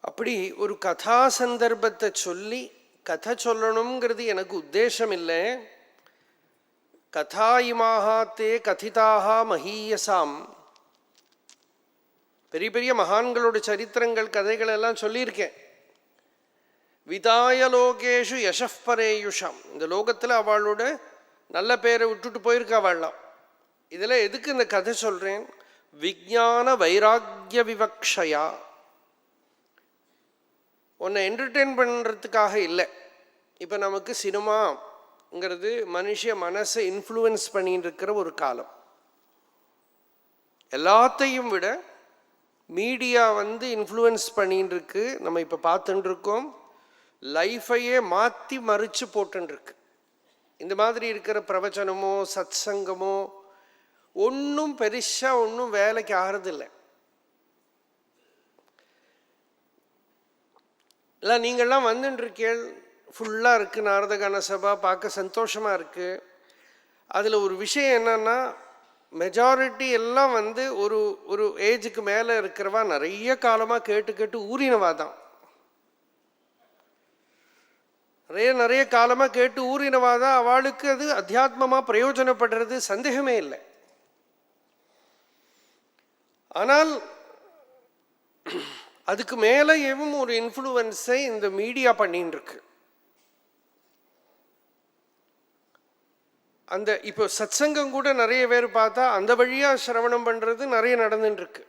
அப்படி ஒரு கதா சந்தர்ப்பத்தை சொல்லி கதை சொல்லணுங்கிறது எனக்கு உத்தேசம் இல்லை கதா இமாக தே கதிதாக மகீயசாம். பெரிய பெரிய மகான்களோட சரித்திரங்கள் கதைகள் எல்லாம் சொல்லியிருக்கேன். விதாய லோகேஷு யசப்பரேயுஷம் இந்த லோகத்தில் அவளோட நல்ல பேரை விட்டுட்டு போயிருக்கா அவள்லாம். இதில் எதுக்கு இந்த கதை சொல்கிறேன் விஜான வைராக்கிய விவக்ஷயா. உன்னை என்டர்டெயின் பண்ணுறதுக்காக இல்லை. இப்போ நமக்கு சினிமாங்கிறது மனுஷ மனசை இன்ஃப்ளூயன்ஸ் பண்ணிட்டு இருக்கிற ஒரு காலம். எல்லாத்தையும் விட மீடியா வந்து இன்ஃப்ளூயன்ஸ் பண்ணின்னு இருக்கு. நம்ம இப்போ பார்த்துட்டுருக்கோம் லைஃபையே மாற்றி மறித்து போட்டுருக்கு இந்த மாதிரி இருக்கிற பிரவச்சனமோ சத்சங்கமோ ஒன்றும் பெருசாக ஒன்றும் வேலைக்கு ஆகிறதில்லை இல்லை நீங்கள்லாம் வந்துட்டுருக்கேள் ஃபுல்லாக இருக்குது நாரதகான சபா பார்க்க சந்தோஷமாக இருக்குது அதில் ஒரு விஷயம் என்னென்னா மெஜாரிட்டி எல்லாம் வந்து ஒரு ஒரு ஏஜுக்கு மேலே இருக்கிறவா நிறைய காலமாக கேட்டு கேட்டு ஊறினவா தான். நிறைய நிறைய காலமாக கேட்டு ஊறினவா தான் அவளுக்கு அது அத்தியாத்மமாக பிரயோஜனப்படுறது சந்தேகமே இல்லை. ஆனால் அதுக்கு மேலேயும் ஒரு இன்ஃப்ளூவன்ஸை இந்த மீடியா பண்ணின்னு இருக்கு அந்த இப்போ சத்சங்கம் கூட நிறைய பேர் பார்த்தா அந்த வழியாக சிரவணம் பண்ணுறது நிறைய நடந்துட்டு இருக்கு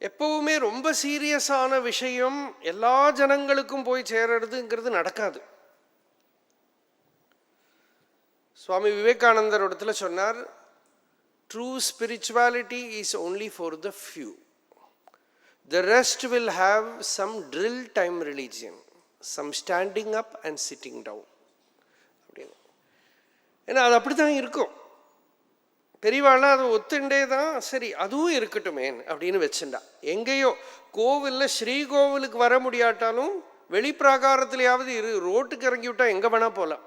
எப்பவுமே ரொம்ப சீரியஸான விஷயம் எல்லா ஜனங்களுக்கும் போய் சேரறதுங்கிறது நடக்காது. சுவாமி விவேகானந்தர் இடத்துல சொன்னார் true spirituality is only for the few The rest will have some drill time religion, some standing up and sitting down. அப்படின்னு ஏன்னா அது அப்படி தான் இருக்கும். பெரியவாள்லாம் அதை ஒத்துண்டே தான் சரி அதுவும் இருக்கட்டுமேன் அப்படின்னு வச்சுண்டா எங்கேயோ கோவிலில் ஸ்ரீகோவிலுக்கு வர முடியாட்டாலும் வெளிப்பிராகாரத்துலையாவது இரு ரோட்டுக்கு இறங்கி விட்டால் எங்கே வேணால் போகலாம்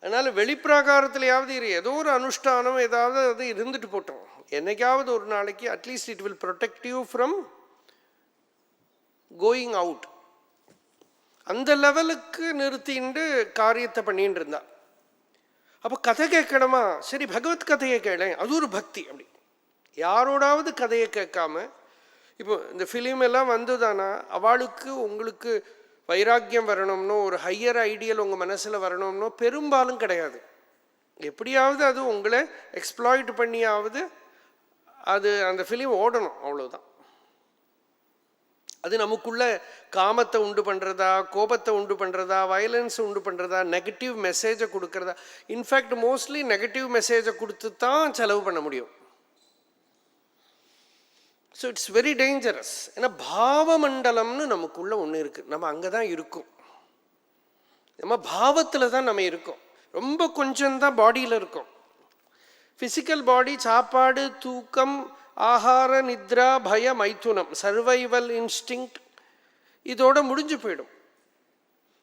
அதனால் வெளிப்பிராகாரத்துலையாவது இரு. ஏதோ ஒரு அனுஷ்டானம் ஏதாவது அது இருந்துட்டு போட்டோம். என்னைக்காவது ஒரு நாளைக்கு at least it will protect you from going out அந்த லெவலுக்கு நிறுத்திண்டு காரியத்தை பண்ணிட்டு இருந்தா. அப்போ கதை கேட்கணுமா? சரி பகவத் கதையை கேளேன். அது ஒரு பக்தி அப்படி. யாரோடாவது கதையை கேட்காம இப்போ இந்த ஃபிலிம் எல்லாம் வந்ததுதானா அவளுக்கு உங்களுக்கு வைராக்கியம் வரணும்னோ ஒரு ஹையர் ஐடியல் உங்கள் மனசில் வரணும்னோ பெரும்பாலும் கிடையாது. எப்படியாவது அது உங்களை எக்ஸ்ப்ளாய்ட் பண்ணியாவது அது அந்த ஃபிலிம் ஓடணும் அவ்வளோதான் அது நமக்குள்ள காமத்தை உண்டு பண்ணுறதா கோபத்தை உண்டு பண்ணுறதா வயலன்ஸ் உண்டு பண்ணுறதா நெகட்டிவ் மெசேஜை கொடுக்குறதா. இன்ஃபேக்ட் மோஸ்ட்லி நெகட்டிவ் மெசேஜை கொடுத்து தான் செலவு பண்ண முடியும். ஸோ இட்ஸ் வெரி டேஞ்சரஸ் ஏன்னா பாவமண்டலம்னு நமக்குள்ளே ஒன்று இருக்குது நம்ம அங்கே தான் இருக்கும். நம்ம பாவத்தில் தான் நம்ம இருக்கோம். ரொம்ப கொஞ்சம்தான் பாடியில் இருக்கும். ஃபிசிக்கல் பாடி சாப்பாடு தூக்கம் ஆகார நித்ரா பய மைத்துனம் சர்வைவல் இன்ஸ்டிங் இதோட முடிஞ்சு போயிடும்.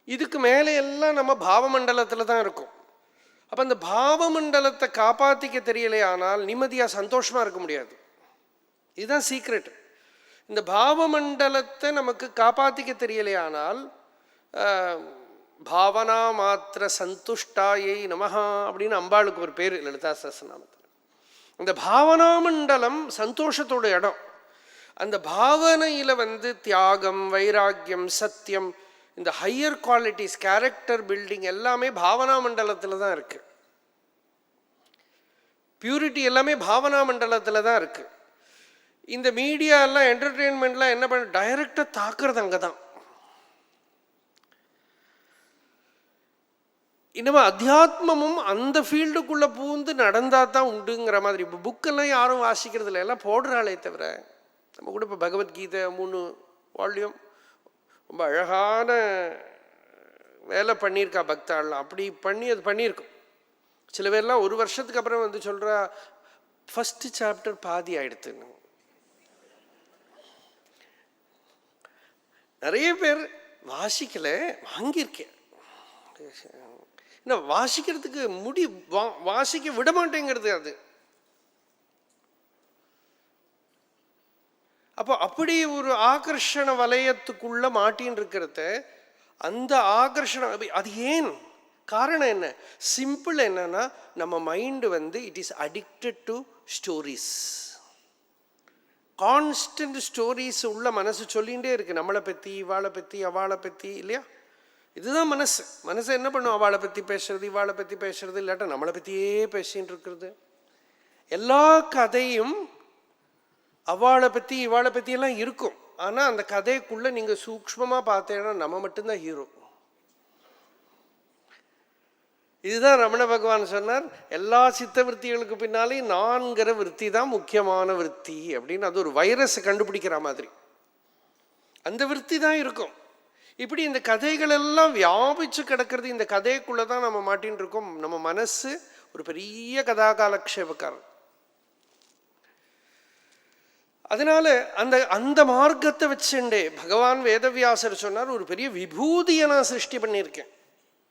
இதுக்கு மேலே எல்லாம் நம்ம பாவமண்டலத்தில் தான் இருக்கும். அப்போ அந்த பாவமண்டலத்தை காப்பாற்றிக்க தெரியலையானால் நிம்மதியாக சந்தோஷமாக இருக்க முடியாது. இதுதான் சீக்ரெட் இந்த பாவமண்டலத்தை நமக்கு காப்பாற்றிக்க தெரியலையானால் பாவனா மாத்திர சந்துஷ்டாயை நமஹா அப்படின்னு அம்பாளுக்கு ஒரு பேர் லலிதா சஸ்நாமத்தில் இந்த பாவனா மண்டலம் சந்தோஷத்தோட இடம். அந்த பாவனையில் வந்து தியாகம் வைராக்கியம் சத்தியம் இந்த ஹையர் குவாலிட்டிஸ் கேரக்டர் பில்டிங் எல்லாமே பாவனா மண்டலத்தில் தான் இருக்குது பியூரிட்டி எல்லாமே பாவனா மண்டலத்தில் தான் இருக்குது இந்த மீடியாலாம் என்டர்டெயின்மெண்ட்லாம் என்ன பண்ண டைரக்டாக தாக்குறது அங்கே தான் இனிமே அத்தியாத்மமும் அந்த ஃபீல்டுக்குள்ளே பூந்து நடந்தால் தான் உண்டுங்கிற மாதிரி. இப்போ புக்கெல்லாம் யாரும் வாசிக்கிறது இல்லை. எல்லாம் போடுறாளே தவிர நம்ம கூட இப்போ பகவத்கீதை மூணு வால்யூம் ரொம்ப அழகான வேலை பண்ணியிருக்கா பக்தாள்லாம் அப்படி பண்ணி அது பண்ணியிருக்கோம். சில பேர்லாம் ஒரு வருஷத்துக்கு அப்புறம் வந்து சொல்கிறா ஃபஸ்ட்டு சாப்டர் பாதி ஆகிடுத்துன்னு நிறைய பேர் வாசிக்கலை வாங்கியிருக்கேன். என்ன வாசிக்கிறதுக்கு முடி வா வாசிக்க விட மாட்டேங்கிறது அது. அப்போ அப்படி ஒரு ஆகர்ஷண வலயத்துக்குள்ள மாட்டின்னு இருக்கிறத அந்த ஆகர்ஷணம் அது ஏன்? காரணம் என்ன? சிம்பிள் என்னன்னா நம்ம மைண்டு வந்து it is addicted to stories constant stories உள்ள மனசு சொல்லிகிட்டே இருக்குது நம்மளை பற்றி இவாளை பற்றி அவளை பற்றி இல்லையா? இதுதான் மனசு. மனசு என்ன பண்ணும்? அவளை பற்றி பேசுறது இவாளை பற்றி பேசுறது இல்லாட்டா நம்மளை பற்றியே பேசின்னு இருக்கிறது. எல்லா கதையும் அவளை பற்றி இவாளை பற்றியெல்லாம் இருக்கும். ஆனால் அந்த கதைக்குள்ளே நீங்கள் சூக்ஷ்மமாக பார்த்தீங்கன்னா நம்ம மட்டும்தான் ஹீரோ இதுதான் ரமண பகவான் சொன்னார் எல்லா சித்த விற்த்திகளுக்கு பின்னாலேயும் நான்கிற விற்பி தான் முக்கியமான விற்பி அப்படின்னு அது ஒரு வைரஸை கண்டுபிடிக்கிற மாதிரி. அந்த விற்பி தான் இருக்கும். இப்படி இந்த கதைகள் எல்லாம் வியாபிச்சு கிடக்கிறது இந்த கதைக்குள்ளே தான் நம்ம மாட்டின்னு இருக்கோம். நம்ம மனசு ஒரு பெரிய கதாகாலக்ஷேபக்காரன். அதனால அந்த அந்த மார்க்கத்தை வச்சுண்டே பகவான் வேதவியாசர் சொன்னார் ஒரு பெரிய விபூதியை நான் சிருஷ்டி பண்ணியிருக்கேன்.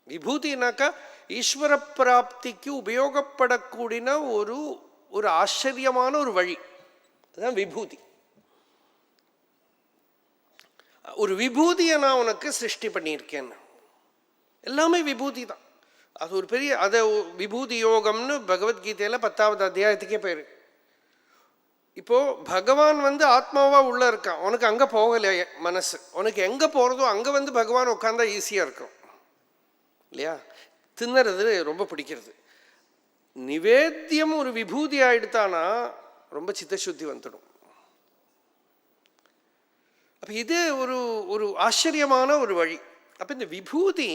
விபூதினாக்கா ஈஸ்வர பிராப்திக்கு உபயோகப்படக்கூடிய ஒரு ஒரு ஆச்சரியமான ஒரு வழி. அதுதான் விபூதி. ஒரு விபூதியை நான் உனக்கு சிருஷ்டி பண்ணியிருக்கேன். எல்லாமே விபூதி தான். அது ஒரு பெரிய அதை விபூதி யோகம்னு பகவத்கீதையில் பத்தாவது அத்தியாயத்துக்கே பேர் இப்போ பகவான் வந்து ஆத்மாவா உள்ள இருக்கான். உனக்கு அங்கே போகலையே மனசு. உனக்கு எங்கே போகிறதோ அங்கே வந்து பகவான் உட்காந்தா ஈஸியாக இருக்கும். இல்லையா? தின்னறது ரொம்ப பிடிக்கிறது. நிவேத்தியம் ஒரு விபூதி ஆயிடுத்தானா ரொம்ப சித்தசுத்தி வந்துடும். அப்போ இது ஒரு ஒரு ஆச்சரியமான ஒரு வழி. அப்போ இந்த விபூதி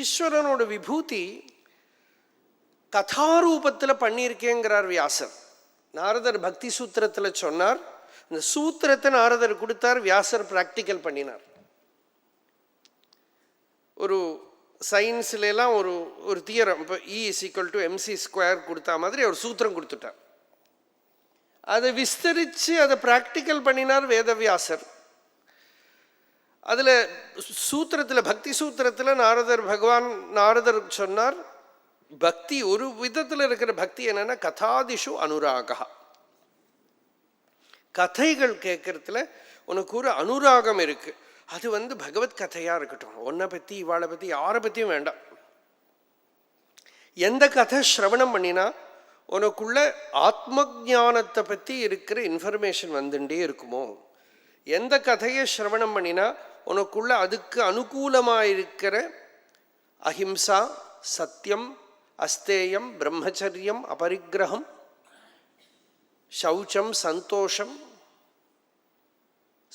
ஈஸ்வரனோட விபூதி கதாரூபத்தில் பண்ணியிருக்கேங்கிறார் வியாசர். நாரதர் பக்தி சூத்திரத்தில் சொன்னார் இந்த சூத்திரத்தை நாரதர் கொடுத்தார் வியாசர் ப்ராக்டிக்கல் பண்ணினார். ஒரு சயின்ஸ்லாம் ஒரு ஒரு தியரம். இப்போ E is equal to MC square கொடுத்தா மாதிரி அவர் சூத்திரம் கொடுத்துட்டார். அதை விஸ்தரித்து அதை ப்ராக்டிக்கல் பண்ணினார் வேதவியாசர். அதில் சூத்திரத்தில் பக்தி சூத்திரத்தில் நாரதர் பகவான் நாரதர் சொன்னார் பக்தி ஒரு விதத்தில் இருக்கிற பக்தி என்னென்னா கதாதிஷு அனுராகா. கதைகள் கேட்கறதுல உனக்கு ஒரு அனுராகம் இருக்குது அது வந்து பகவத் கதையாக இருக்கட்டும். ஒன்றை பற்றி இவாளை பற்றி யாரை பற்றியும் வேண்டாம். எந்த கதை சிரவணம் பண்ணினா உனக்குள்ள ஆத்ம ஜானத்தை பற்றி இருக்கிற இன்ஃபர்மேஷன் வந்துட்டே இருக்குமோ? எந்த கதையை சிரவணம் பண்ணினா உனக்குள்ள அதுக்கு அனுகூலமாக இருக்கிற அஹிம்சா சத்தியம் அஸ்தேயம் பிரம்மச்சரியம் அபரிக்கிரகம் சௌச்சம் சந்தோஷம்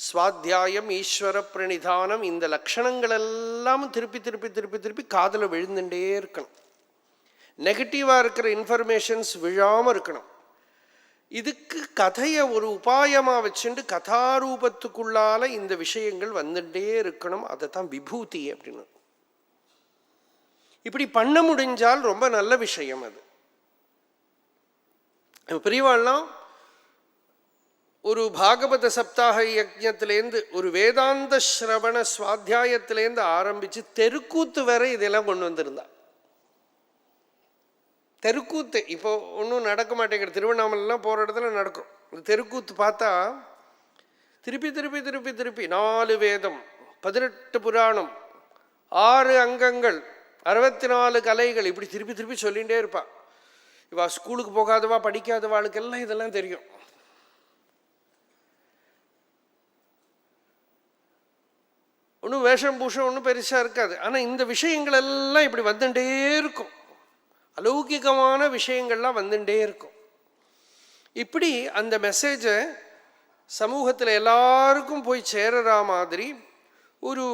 சுவாத்தியாயம் ஈஸ்வர பிரணிதானம் இந்த லக்ஷணங்கள் எல்லாம் திருப்பி திருப்பி திருப்பி திருப்பி காதில் விழுந்துட்டே இருக்கணும். நெகட்டிவாக இருக்கிற இன்ஃபர்மேஷன்ஸ் விழாமல் இருக்கணும். இதுக்கு கதையை ஒரு உபாயமாக வச்சுட்டு கதாரூபத்துக்குள்ளால் இந்த விஷயங்கள் வந்துட்டே இருக்கணும். அதை தான் விபூதி அப்படின்னு. இப்படி பண்ண முடிஞ்சால் ரொம்ப நல்ல விஷயம் அது. பெரியவாள்லாம் ஒரு பாகவத சப்தாக யஜ்யத்திலேருந்து ஒரு வேதாந்த ஸ்ரவண சுவாத்தியாயத்திலேருந்து ஆரம்பித்து தெருக்கூத்து வரை இதெல்லாம் கொண்டு வந்திருந்தா. தெருக்கூத்து இப்போ ஒன்றும் நடக்க மாட்டேங்கிற திருவண்ணாமலைலாம் போகிற இடத்துல நடக்கும். இந்த தெருக்கூத்து பார்த்தா திருப்பி திருப்பி திருப்பி திருப்பி நாலு வேதம் பதினெட்டு புராணம் ஆறு அங்கங்கள் அறுபத்தி நாலு கலைகள் இப்படி திருப்பி திருப்பி சொல்லிகிட்டே இருப்பாள் இவா ஸ்கூலுக்கு போகாதவா படிக்காதவாளுக்கெல்லாம் இதெல்லாம் தெரியும். ஒன்றும் வேஷம் பூஷம் ஒன்றும் பெருசாக இருக்காது. ஆனால் இந்த விஷயங்கள் எல்லாம் இப்படி வந்துட்டே இருக்கும். அலௌகிகமான விஷயங்கள்லாம் வந்துட்டே இருக்கும். இப்படி அந்த மெசேஜை சமூகத்தில் எல்லாருக்கும் போய் சேரறா மாதிரி ஒரு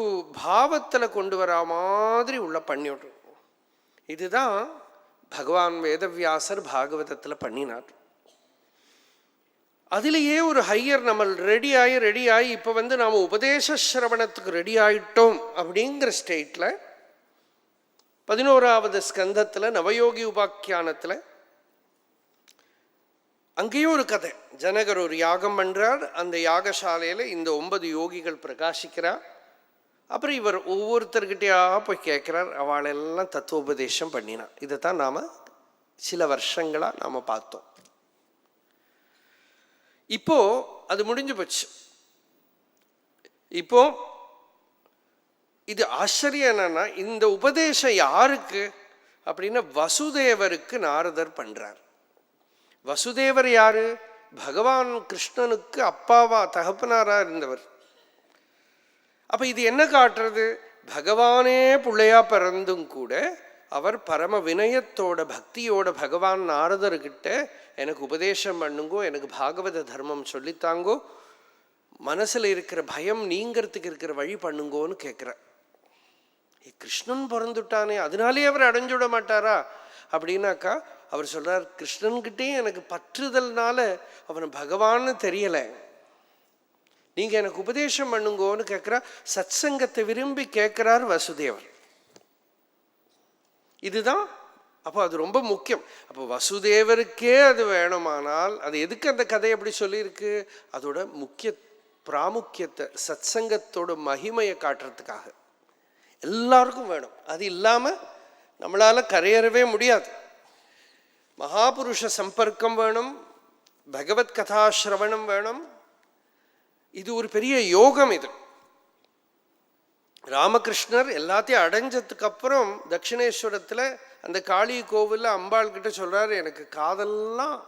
பாவத்தில் கொண்டு வரா மாதிரி உள்ள பண்ணி இதுதான் பகவான் வேதவியாசர் பாகவதத்தில் பண்ணினார். அதிலேயே ஒரு ஹையர் நம்ம ரெடி ஆகி ரெடி ஆகி இப்போ வந்து நாம் உபதேச சிரவணத்துக்கு ரெடி ஆகிட்டோம் அப்படிங்கிற ஸ்டேட்டில் பதினோராவது ஸ்கந்தத்தில் நவயோகி உபாக்கியானத்தில் அங்கேயும் ஒரு கதை. ஜனகர் ஒரு யாகம் பண்ணுறார் அந்த யாகசாலையில் இந்த ஒன்பது யோகிகள் பிரகாசிக்கிறார். அப்புறம் இவர் ஒவ்வொருத்தர்கிட்டயா போய் கேட்குறார். அவளெல்லாம் தத்துவோபதேசம் பண்ணினான். இதை தான் நாம் சில வருஷங்களாக நாம் பார்த்தோம். இப்போ அது முடிஞ்சு போச்சு. இப்போ இது ஆச்சரியம் என்னன்னா இந்த உபதேசம் யாருக்கு? அப்படின்னா வசுதேவருக்கு நாரதர் பண்ணுறார் வசுதேவர் யாரு? பகவான் கிருஷ்ணனுக்கு அப்பாவா தகப்பனாரா இருந்தவர். அப்போ இது என்ன காட்டுறது? பகவானே பிள்ளையா பிறந்தும் கூட அவர் பரம வினயத்தோட பக்தியோட பகவான் நாரதர்கிட்ட எனக்கு உபதேசம் பண்ணுங்கோ எனக்கு பாகவத தர்மம் சொல்லித்தாங்கோ மனசில் இருக்கிற பயம் நீங்கிறதுக்கு இருக்கிற வழி பண்ணுங்கோன்னு கேட்குறார் ஏ, கிருஷ்ணன் பிறந்துட்டானே அதனாலே அவர் அடைஞ்சுட மாட்டாரா? அப்படின்னாக்கா அவர் சொல்கிறார் கிருஷ்ணன்கிட்டயும் எனக்கு பற்றுதல்னால அவன் பகவான்னு தெரியலை. நீங்கள் எனக்கு உபதேசம் பண்ணுங்கோன்னு கேட்குறா சத்சங்கத்தை விரும்பி கேட்குறார் வசுதேவர். இதுதான். அப்போ அது ரொம்ப முக்கியம். அப்போ வசுதேவருக்கே அது வேணுமானால் அது எதுக்கு அந்த கதை அப்படி சொல்லியிருக்கு? அதோட முக்கிய பிராமுக்கியத்தை சத்சங்கத்தோட மகிமையை காட்டுறதுக்காக. எல்லாருக்கும் வேணும். அது இல்லாமல் நம்மளால் கரையேறவே முடியாது. மகாபுருஷ சம்பர்க்கம் வேணும். பகவத் கதாசிரவணம் வேணும். இது ஒரு பெரிய யோகம் இது. ராமகிருஷ்ணர் எல்லாத்தையும் அடைஞ்சதுக்கப்புறம் தட்சிணேஸ்வரத்தில் அந்த காளி கோவிலில் அம்பாள் கிட்ட எனக்கு காதெல்லாம்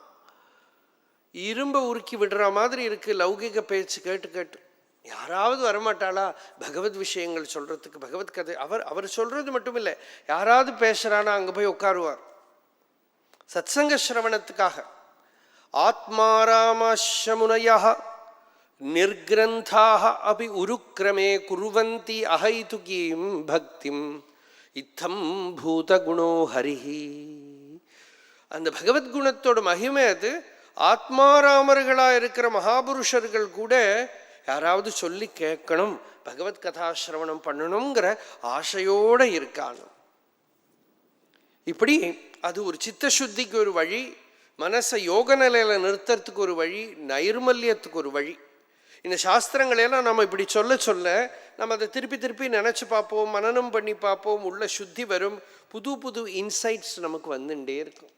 இரும்பை உருக்கி விடுற மாதிரி இருக்குது லௌகிக பேச்சு கேட்டு கேட்டு. யாராவது வரமாட்டாளா? பகவத் விஷயங்கள் சொல்கிறதுக்கு பகவத் கதை அவர் அவர் சொல்கிறது மட்டும் இல்லை யாராவது பேசுகிறானா அங்கே போய் உட்காருவார். சத்சங்க சிரவணத்துக்காக ஆத்மாராமாஷமுனயா நிர்கிரந்தாக அபி உருக்கிரமே குருவந்தி அகைதுகீம் பக்திம் இத்தம் பூதகுணோ ஹரிஹி. அந்த பகவத்குணத்தோட மகிமை அது. ஆத்மாராமர்களாக இருக்கிற மகாபுருஷர்கள் கூட யாராவது சொல்லி கேட்கணும் பகவத் கதாசிரவணம் பண்ணணுங்கிற ஆசையோட இருக்கான் இப்படி அது ஒரு சித்த சுத்திக்கு ஒரு வழி மனசை யோக நிலையில நிறுத்துறதுக்கு ஒரு வழி நைர்மல்யத்துக்கு ஒரு வழி. இந்த சாஸ்திரங்களையெல்லாம் நம்ம இப்படி சொல்ல சொல்ல நம்ம அதை திருப்பி திருப்பி நினச்சி பார்ப்போம் மனனம் பண்ணி பார்ப்போம் உள்ள சுத்தி வரும் புது புது இன்சைட்ஸ் நமக்கு வந்துட்டே இருக்கும்.